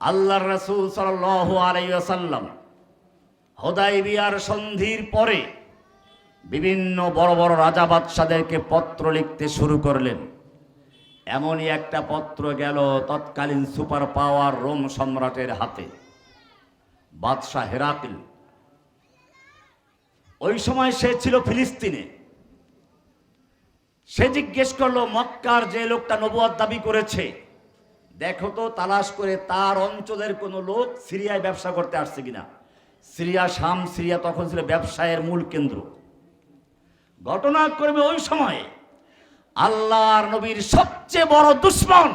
আল্লাহ রসুল সাল্লাহ আলাইসাল্লাম হোদাই বিয়ার সন্ধির পরে বিভিন্ন বড় বড় রাজা বাদশাদেরকে পত্র লিখতে শুরু করলেন। এমনই একটা পত্র গেল তৎকালীন সুপার পাওয়ার রোম সম্রাটের হাতে। বাদশাহ হেরাকিল। ওই সময় সে ছিল ফিলিস্তিনে। সে জিজ্ঞেস করল, মক্কার যে লোকটা নবুয়াদ দাবি করেছে দেখো তো, তালাশ করে তার অঞ্চলের কোনো লোক সিরিয়ায় ব্যবসা করতে আসছে কিনা? সিরিয়া শাম, সিরিয়া তখন ছিল ব্যবসায়ের মূল কেন্দ্র। ঘটনাক্রমে ওই সময়ে। আল্লাহর নবীর সবচেয়ে বড় দুশ্মন।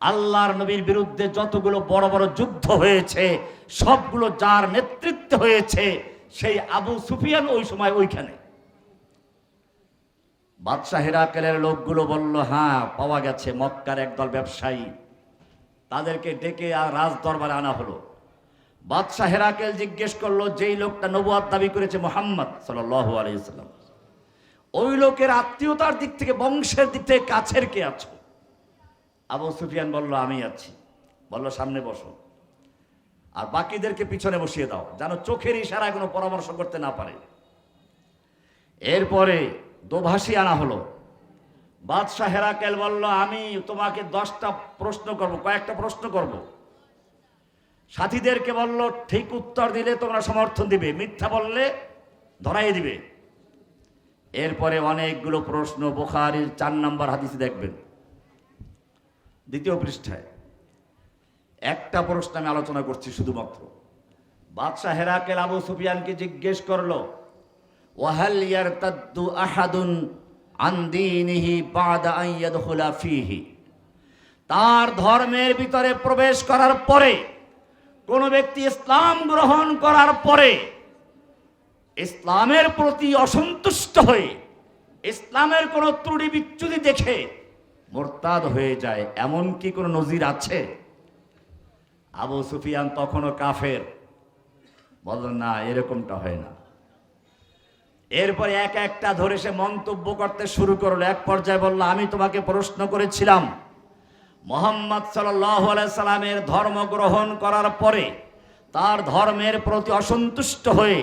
আল্লাহর নবীর বিরুদ্ধে যতগুলো বড় বড় যুদ্ধ হয়েছে, সবগুলো যার নেতৃত্বে হয়েছে, সেই আবু সুফিয়ান ওই সময় ওইখানে। বাদশাহ হেরাকেলের লোকগুলো বলল হ্যাঁ পাওয়া গেছে, মক্কার একদল ব্যবসায়ী। তাদেরকে ডেকে আর রাজ দরবারে আনা হলো। বাদশাহ হেরাকেল জিজ্ঞেস করল, যেই লোকটা নবুয়াদ দাবি করেছে মোহাম্মদ সাল্লাহ আলাইসাল্লাম ওই লোকের আত্মীয়তার দিক থেকে, বংশের দিক থেকে কাছের কে আছো? আবু সুফিয়ান বলল, আমি আছি। বলল, সামনে বসো। আর বাকিদেরকে পিছনে বসিয়ে দাও, যেন চোখের ইশারায় কোনো পরামর্শ করতে না পারে। এরপরে দোভাষী আনা হলো। বাদশাহ হেরাকেল বলল, আমি তোমাকে দশটা প্রশ্ন করব, কয়েকটা প্রশ্ন করব। সাথীদেরকে বলল, ঠিক উত্তর দিলে তোমরা সমর্থন দিবে, মিথ্যা বললে ধরাই দিবে। এরপরে অনেকগুলো প্রশ্ন বোখারির চার নম্বর হাদিসে দেখবেন। দ্বিতীয় পৃষ্ঠায় একটা প্রশ্ন আমি আলোচনা করছি শুধুমাত্র। বাদশাহ হেরাকেল আবু সুফিয়ানকে জিজ্ঞেস করল ওয়াহাল ইয়ারতাদ্দু আহাদুন আন দীনিহি বাদা আন ইয়াদখুলা ফীহি। তার ধর্মের ভিতরে প্রবেশ করার পরে, কোন ব্যক্তি ইসলাম গ্রহণ করার পরে, ইসলামের প্রতি অসন্তুষ্ট হয়ে, ইসলামের কোনো ত্রুটি বিচ্যুতি দেখে মোরতাদ হয়ে যায়, এমন কি কোনো নজির আছে? আবু সুফিয়ান তখনও কাফের। বলেন না, এরকমটা হয় না। এরপরে এক একটা ধরে সে মন্তব্য করতে শুরু করল। এক পর্যায়ে বলল, আমি তোমাকে প্রশ্ন করেছিলাম, মোহাম্মদ সাল্লামের ধর্ম গ্রহণ করার পরে তার ধর্মের প্রতি অসন্তুষ্ট হয়ে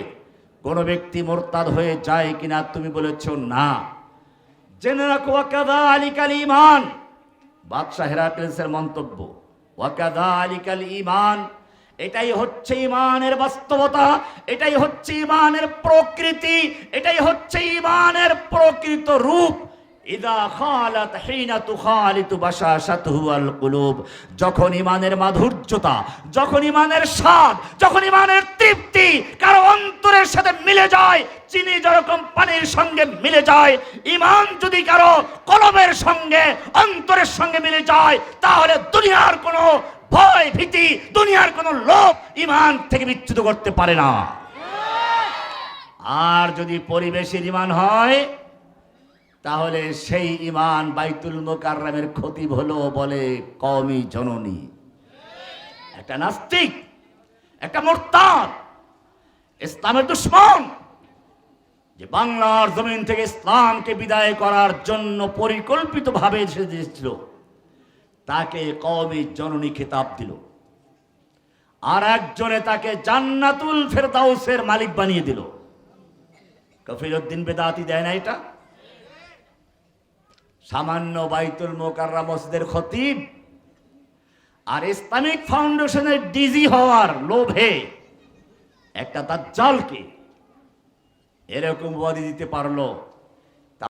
কোনো ব্যক্তি মোরতাদ হয়ে যায় কিনা তুমি বলেছ, না। জেনে রাখো ওয়াকাদা আলিকাল ইমান বাদশাহ হেরাক্লেসের মন্তব্য ওয়াকাদা আলিকাল ইমান এটাই হচ্ছে ইমানের বাস্তবতা, এটাই হচ্ছে ইমানের প্রকৃতি, এটাই হচ্ছে ইমানের প্রকৃত রূপ। যখন ইমানের মাধুর্যতা, যখন ইমানের স্বাদ, যখন ইমানের তৃপ্তি কারও অন্তরের সাথে মিলে যায়, চিনি যেরকম পানির সঙ্গে মিলে যায় ইমান যদি কারও কলবের সঙ্গে, অন্তরের সঙ্গে মিলে যায়, তাহলে দুনিয়ার কোনো দুনিয়ার কোনো লোভ ইমান থেকে বিচ্যুত করতে পারে না। আর যদি পরিবেশের ইমান হয়, তাহলে সেই ইমান বাইতুল মোকাররামের ক্ষতি হলো বলে কমই জননী। একটা নাস্তিক, একটা মোরতাদ, ইসলামের দুশ্মন, যে বাংলার জমিন থেকে ইসলামকে বিদায় করার জন্য পরিকল্পিতভাবে এসে দিয়েছিল, তাকে কওমি জননী খেতাব দিল। আর একজনে তাকে জান্নাতুল ফেরদাউসের মালিক বানিয়ে দিল। কফিরুদ্দিন বেদাতি দেয় না এটা? সামান্য বাইতুল মোকাররা মসজিদের খতিব আর ইসলামিক ফাউন্ডেশনের ডিজি হওয়ার লোভে একটা তার জলকে এরকম উপাধি দিতে পারল